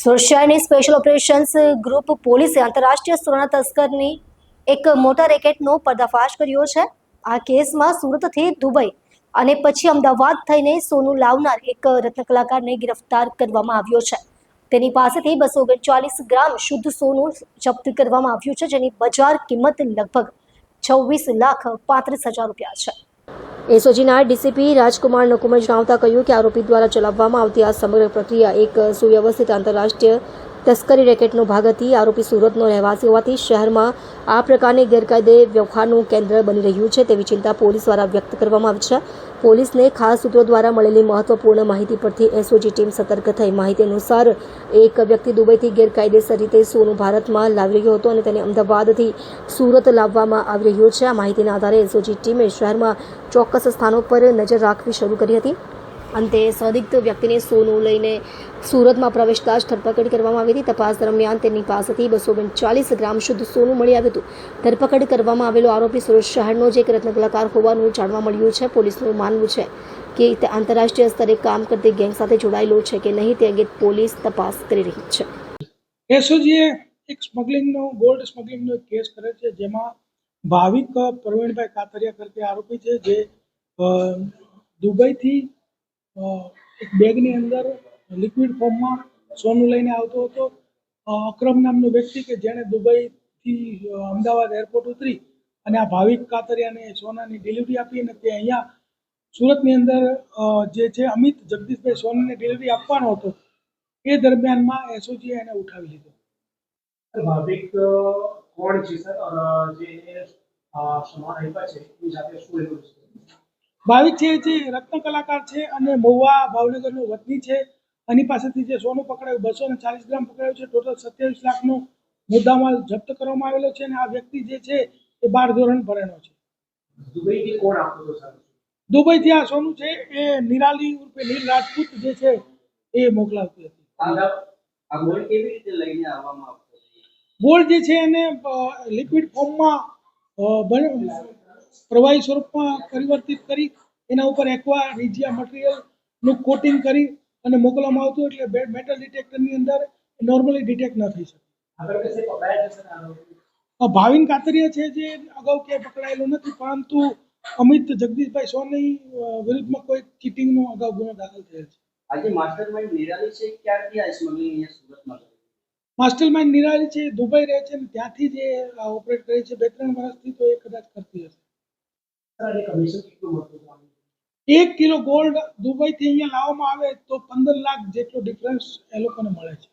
સુરક્ષાની special operations group પોલીસે આંતરરાષ્ટ્રીય સોના તસ્કરની એક મોટા રેકેટનો પર્દાફાશ કર્યો છે. આ કેસમાં સુરતથી દુબઈ અને પછી અમદાવાદ થઈને સોનું લાવનાર એક રત્ન કલાકારને ગિરફ્તાર કરવામાં આવ્યો છે. તેની પાસેથી બસો ઓગણચાલીસ ગ્રામ શુદ્ધ સોનું જપ્ત કરવામાં આવ્યું છે, જેની બજાર કિંમત લગભગ છવ્વીસ લાખ પાંત્રીસ હજાર રૂપિયા છે. એસઓજીના ડીસીપી રાજકુમાર નકુમે જણાવતા કહ્યું કે આરોપી દ્વારા ચલાવવામાં આવતી આ સમગ્ર પ્રક્રિયા એક સુવ્યવસ્થિત આંતરરાષ્ટ્રીય તસ્કરી રેકેટનો ભાગ હતી. આરોપી સુરતનો રહેવાસી હોવાથી શહેરમાં આ પ્રકારની ગેરકાયદે વ્યવહારનું કેન્દ્ર બની રહ્યું છે તેવી ચિંતા પોલીસ દ્વારા વ્યક્ત કરવામાં આવી છે. પોલીસને ખાસ સૂત્રો દ્વારા મળેલી મહત્વપૂર્ણ માહિતી પરથી એસઓજી ટીમ સતર્ક થઈ. માહિતી અનુસાર, એક વ્યક્તિ દુબઈથી ગેરકાયદેસર રીતે સોનું ભારતમાં લાવી રહ્યો હતો અને તેને અમદાવાદથી સુરત લાવવામાં આવી રહ્યો છે. આ માહિતીના આધારે એસઓજી ટીમે શહેરમાં ચોક્કસ સ્થાનો પર નજર રાખવી શરૂ કરી હતી. અંતે સંદિગ્ધ વ્યક્તિને સોનું લઈને સુરતમાં પ્રવેશતા જ ધરપકડ કરવામાં આવી હતી. તપાસ દરમિયાન તેની પાસેથી બસો ઓગણચાલીસ ગ્રામ શુદ્ધ સોનું મળી આવ્યું હતું. ધરપકડ કરવામાં આવેલો આરોપી સુરત શહેરનો જ એક રત્ન કલાકાર હોવાનું જાણવા મળ્યું છે. પોલીસનું માનવું છે કે આંતરરાષ્ટ્રીય સ્તરે કામ કરતી ગેંગ સાથે જોડાયેલો છે કે નહીં તે અંગે પોલીસ તપાસ કરી રહી છે. એસઓજીએ એક સ્મગલિંગનો ગોલ્ડ સ્મગલિંગનો કેસ કરે છે જેમાં ભાવિક પ્રવીણભાઈ કાતરિયા કરતી આરોપી છે જે દુબઈથી બેગની અંદર લિક્વિડ ફોર્મમાં સોનું લઈને આવતો હતો. અક્રમ નામનો વ્યક્તિ કે જેણે દુબઈથી અમદાવાદ એરપોર્ટ ઉતરી અને આ ભાવિક કાતરિયાને સોનાની ડિલિવરી આપી અને તે અહીંયા સુરતની અંદર જે છે અમિત જગદીશભાઈ સોનાની ડિલિવરી આપવાનો હતો. એ દરમિયાનમાં એસઓજીએ એને ઉઠાવી લીધો. ભાવિક કોણ છે સર? જે સમાન આપ્યા છે, એ સાથે શું એનું છે? ભાવિક છે જે રત્ન કલાકાર છે અને મહુવા ભાવનગરનો વતની છે એની પાસેથી જે સોનું પકડાયું બસો ને ચાલીસ ગ્રામ પકડાયું છે ટોટલ સત્યાવીસ લાખનો મુદ્દામાલ જપ્ત કરવામાં આવેલો છે અને આ વ્યક્તિ જે છે એ બાર ધોરણ ભરેલો છે. દુબઈથી આ સોનું છે એ નિરાલી ઉર્ફે નીલ રાજપૂત જે છે એ મોકલાવતી હતી. ગોળ જે છે એને લિક્વિડ ફોર્મમાં પ્રવાહી સ્વરૂપમાં પરિવર્તિત કરી એના ઉપર એક્વા રીજિયા મટીરિયલનું કોટિંગ કરી અને મોકલવામાં આવતું એટલે મેટલ ડિટેક્ટરની અંદર નોર્મલી ડિટેક્ટ ન થઈ શકે. ભાવિન કાતરિયા છે જે અગાઉ ક્યાંય પકડાયેલો નથી પરંતુ અમિત જગદીશભાઈ સોની વિરુદ્ધમાં કોઈ ચીટિંગનો અગાઉ ગુનો દાખલ થયેલ છે. આજે માસ્ટર માઇન્ડ નિરાલી છે ક્યારથી આ સ્મગલિંગ અહીંયા સુરતમાં કરે? નિરાલી છે દુબઈ રહે છે અને ત્યાંથી જે ઓપરેટ કરે છે બે ત્રણ વર્ષથી તો એ કદાચ કરતી હશે. સર કમિશન કેટલું મળતું? એક કિલો ગોલ્ડ દુબઈથી અહીંયા લાવવામાં આવે તો પંદર લાખ જેટલો ડિફરન્સ એ લોકોને મળે છે.